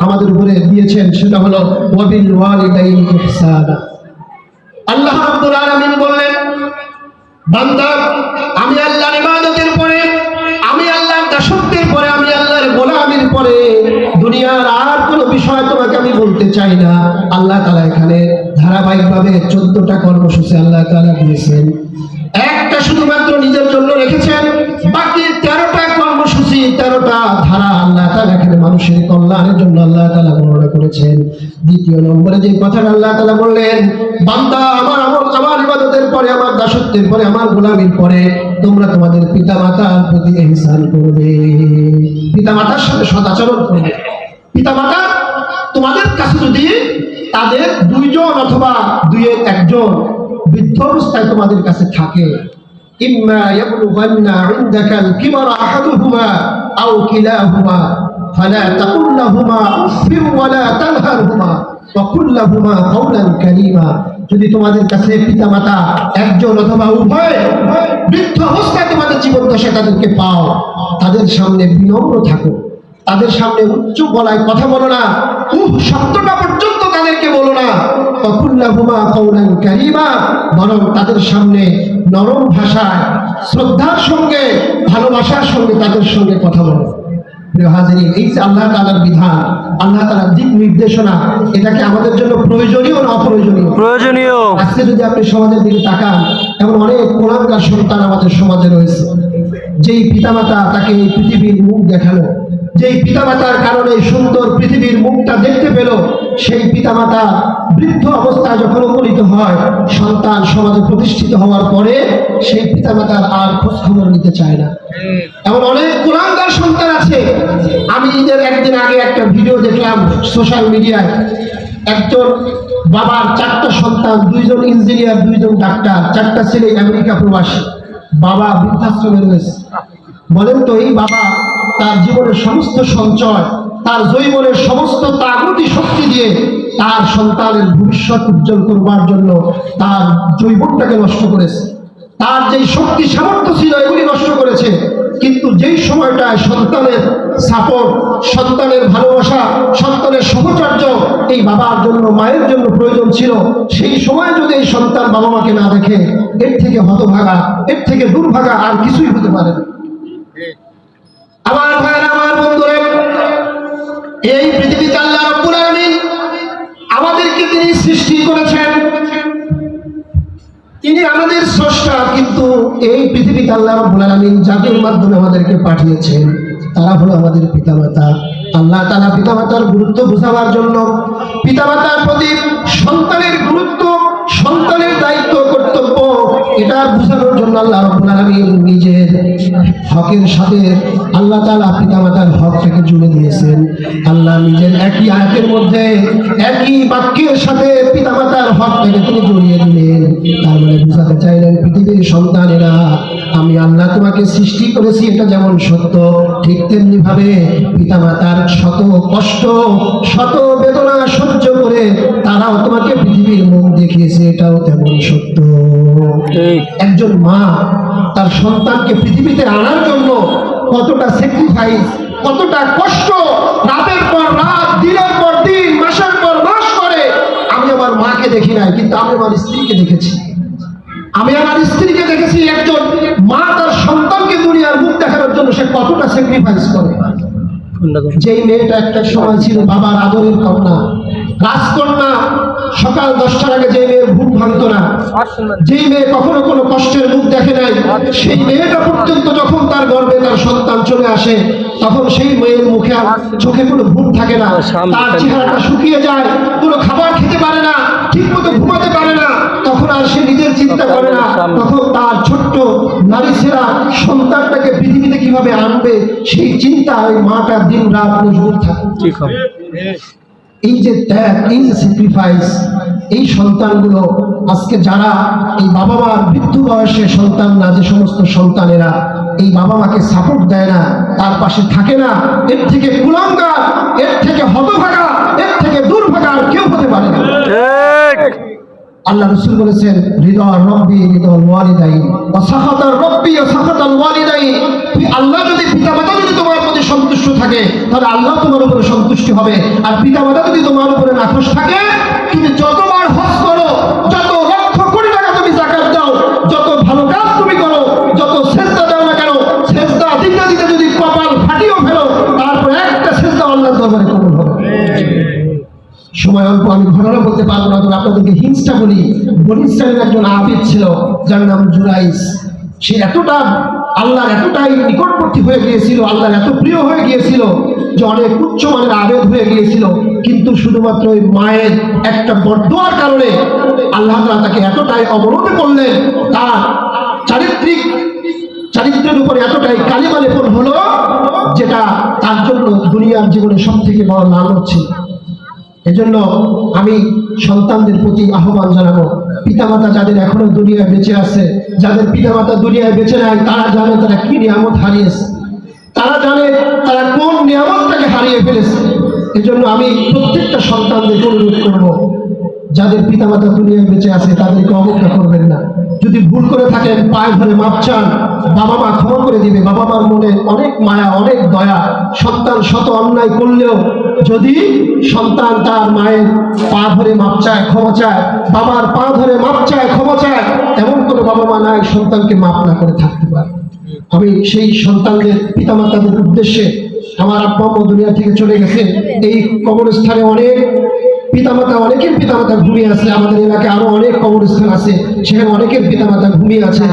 আমাদের উপরে দিয়েছেন, সেটা হলো আল্লাহ বললেন আমি আল্লাহর ইবাদতের পরে, আমি আল্লাহর দাসত্বের পরে, আমি আল্লাহর গোলামির পরে দুনিয়ার আর বলতে চাই না, আল্লাহ তাআলা এখানে ধারাবাহিকভাবে চোদ্দটা কর্মসূচি আল্লাহ তাআলা দিয়েছেন। একটা শুধুমাত্র নিজের জন্য রেখেছেন, বাকি তেরোটা কর্মসূচি, তেরোটা ধারা আল্লাহ তাআলা এখানে মানুষের কল্যাণের জন্য আল্লাহ তাআলা বর্ণনা করেছেন। দ্বিতীয় নম্বরে যে কথাটা আল্লাহ তাআলা বললেন, বান্দা আমার আমল, আমার ইবাদতের পরে, আমার দাসত্বের পরে, আমার গোলামির পরে, তোমরা তোমাদের পিতা মাতার প্রতি ইহসান করবে। পিতা মাতার সাথে সদাচরণ করবে। পিতা মাতা তোমাদের কাছে যদি তাদের দুইজন অথবা দুইয়ের একজন বৃদ্ধ অবস্থায় তোমাদের কাছে থাকে যদি তোমাদের কাছে পিতা মাতা একজন অথবা উভয় বৃদ্ধ অবস্থায় তোমাদের জীবন দশা তাদেরকে পাও, তাদের সামনে বিনম্র থাকো। তাদের সামনে উচ্চ গলায় কথা বলো না। উহ শব্দটা পর্যন্ত তাদেরকে বলো না। কারিমা বরং তাদের সামনে নরম ভাষায় শ্রদ্ধার সঙ্গে ভালোবাসার সঙ্গে তাদের সঙ্গে কথা বলো। প্রিয় হাজিরিন এই যে আল্লাহ তাআলার বিধান আল্লাহ তাআলার দিক নির্দেশনা এটাকে আমাদের জন্য প্রয়োজনীয় না অপ্রয়োজনীয়? প্রয়োজনীয়। আজকে যদি আপনি সমাজের দিকে তাকান এমন অনেক কোরআনকার সন্তান আমাদের সমাজে রয়েছে। যেই পিতামাতা তাকে এই পৃথিবীর মুখ দেখাল, যেই পিতামাতার কারণে সুন্দর পৃথিবীর মুখটা দেখতে পেল, সেই পিতামাতা বৃদ্ধ অবস্থায় যখন উপনীত হয়, সন্তান সমাজে প্রতিষ্ঠিত হওয়ার পরে সেই পিতামাতার আর খোঁজ খবর নিতে চায় না। এমন অনেক কোরআনকার সন্তান আছে। আমি ঈদের একদিন আগে একটা ভিডিও দেখলাম সোশ্যাল মিডিয়ায়। একজন বাবার চারটা সন্তান, দুইজন ইঞ্জিনিয়ার, দুইজন ডাক্তার, চারটা ছেলে আমেরিকা প্রবাসী। বাবা বৃদ্ধাশ্রমে রয়েছে। বলেন তো, এই বাবা তার জীবনের সমস্ত সঞ্চয়, তার জৈবনের সমস্ত তাগতি শক্তি দিয়ে তার সন্তানের ভবিষ্যৎ উজ্জ্বল করবার জন্য তার জৈবনটাকে নষ্ট করেছে। তার যেই শক্তি সামর্থ্য ছিল, এগুলি নষ্ট করেছে। কিন্তু যেই সময়টায় সন্তানের সাপোর্ট সন্তানের ভালোবাসা, সন্তানের সহচর্য এই বাবার জন্য, মায়ের জন্য প্রয়োজন ছিল, সেই সময় যদি এই সন্তান বাবা মাকে না দেখে, এর থেকে হতভাগা, এর থেকে দুর্ভাগা আর কিছুই হতে পারে আমার আমার এই পৃথিবীতে আল্লাহ রাব্বুল আমাদেরকে তিনি সৃষ্টি করেছেন। তিনি আমাদের স্রষ্টা, কিন্তু এই পৃথিবীতে আল্লাহ রাব্বুল আলামিন যাদের মাধ্যমে আমাদেরকে পাঠিয়েছেন। তারা হলো আমাদের পিতামাতা। আল্লাহ তাআলা পিতামাতার গুরুত্ব বোঝাবার জন্য পিতামাতার প্রতি সন্তানের গুরুত্ব, সন্তানের দায়িত্ব, কর্তব্য, এটা বোঝানোর জন্য আল্লাহ রাব্বুল নিজের হকের সাথে আল্লাহ তাআলা পিতামাতার হকটাকে জুড়ে দিয়েছেন। আল্লাহ নিজের একই আয়াতের মধ্যে একই বাক্যের সাথে পিতামাতার হকটাকে তিনি জড়িয়ে দিলেন। তার মানে বোঝাতে চাইলেন পৃথিবীর সন্তানেরা আমি আল্লাহ তোমাকে সৃষ্টি করেছি এটা যেমন সত্য ঠিক তেমনি ভাবে পিতামাতার শত কষ্ট শত বেদনা সহ্য করে তারাও তোমাকে পৃথিবীর মুখ দেখিয়েছে এটাও তেমন সত্য। একজন মা তার সন্তানকে পৃথিবীতে আনার জন্য কতটা স্যাক্রিফাইস কতটা কষ্ট রাতের পর রাত দিনের পর দিন মাসের পর মাস করে আমি আমার মাকে দেখি নাই কিন্তু আমি আমার স্ত্রীকে দেখেছি। আমি আমার স্ত্রীকে দেখেছি একজন দেখানোর জন্য সে কতটা স্যাক্রিফাইস করে? যেই মেয়েটা একটা সময় ছিল, বাবার আদরের কন্যা, রাজকন্যা, সকাল দশটার আগে যে মেয়ের ঘুম ভাঙতো না, যেই মেয়ে কখনো কোনো কষ্টের মুখ দেখে নাই, সেই মেয়েটা পর্যন্ত যখন তার গর্ভে তার সন্তান চলে আসে, তখন সেই মেয়ের মুখে চোখে কোনো ঘুম থাকে না। তার চেহারাটা শুকিয়ে যায়, কোনো খাবার খেতে পারে না ঠিক মতো ঘুমাতে পারে না তখন আর সে নিজের চিন্তা করে না। তখন তার ছোট্ট নারী ছেড়া সন্তানটাকে পৃথিবীতে কীভাবে আনবে সেই চিন্তা ওই মাটা দিন রাত মজবুত থাকে। এই যে ত্যাগ এই যে স্যাক্রিফাইস এই সন্তানগুলো আজকে যারা এই বাবা মার মৃত্যু বয়সে সন্তান না যে সমস্ত সন্তানেরা এই বাবা মাকে সাপোর্ট দেয় না তার পাশে থাকে না এর থেকে কুলাঙ্গার এর থেকে হতভাগা এর থেকে দুর্ভাগা আর কেউ হতে পারে না। আল্লাহ রসুল বলেছেন, হৃদয় রব্বি, হৃদয় ওয়ালিদাই। অসাহাতার রব্বি অসাহাতাল ওয়ালিদাই। আল্লাহ যদি পিতামাতা যদি তোমার প্রতি সন্তুষ্ট থাকে, তাহলে আল্লাহ তোমার উপরে সন্তুষ্টি হবে। আর পিতামাতা যদি তোমার উপরে নাখোশ থাকে, তুমি যতবার হজ করো, যত লক্ষ কোটি টাকা তুমি জাকাত দাও, যত ভালো কাজ তুমি করো, যত সেজদা দাও না কেন, সেজদা দিতে দিতে যদি কপাল ফাটিয়েও ফেলো, তারপর একটা সেজদা আল্লাহর দরবারে কবুল হবে। সময় অল্প, আমি ঘটনা বলতে পারব না। তবে আপনাদেরকে হিংসটা বলি বনি একজন আবিদ ছিল, যার নাম জুরাইস। সে এতটা আল্লাহর এতটাই নিকটবর্তী হয়ে গিয়েছিল, আল্লাহর এত প্রিয় হয়ে গিয়েছিল, যে অনেক উচ্চ মানের আবেদ হয়ে গিয়েছিল। কিন্তু শুধুমাত্র ওই মায়ের একটা বর্দোয়ার কারণে আল্লাহ তাআলা তাকে এতটাই অবনতি করলেন, তার চারিত্রিক, চারিত্রের উপরে এতটাই কালিমা লেপন হলো, যেটা তার জন্য দুনিয়ার জীবনে সব থেকে বড় লালত ছিল। এজন্য আমি সন্তানদের প্রতি আহ্বান জানাব। পিতামাতা যাদের এখনও দুনিয়ায় বেঁচে আছে, যাদের পিতামাতা দুনিয়ায় বেঁচে নাই, তারা জানে তারা কি নিয়ামত হারিয়েছে। তারা জানে তারা কোন নিয়ামতটাকে হারিয়ে ফেলেছে। এজন্য আমি প্রত্যেকটা সন্তানদের অনুরোধ করব যাদের পিতামাতা দুনিয়ায় বেঁচে আছে, তাদেরকে অবজ্ঞা করবেন না। যদি ভুল করে থাকেন, পায়ে ধরে মাপ চান, বাবা মা ক্ষমা করে দিবে। বাবা মার মনে অনেক মায়া, অনেক দয়া। সন্তান শত অন্যায় করলেও যদি সন্তান তার মায়ের পা ধরে মাপ চায়, ক্ষমা চায়, বাবার পা ধরে মাপ চায়, ক্ষমা চায়, এমন কোনো বাবা মা নাই সন্তানকে মাপ না করে থাকতে পারে। আমি সেই সন্তানদের, পিতামাতাদের উদ্দেশ্যে আমার আব্বা দুনিয়া থেকে চলে গেছে। এই কবরস্থানে অনেক পিতামাতা অনেকের পিতামাতা ঘুমিয়ে আছে, আমাদের এলাকায় আরও অনেক কবরস্থান আছে, সেখানে অনেকের পিতামাতা ঘুমিয়ে আছে।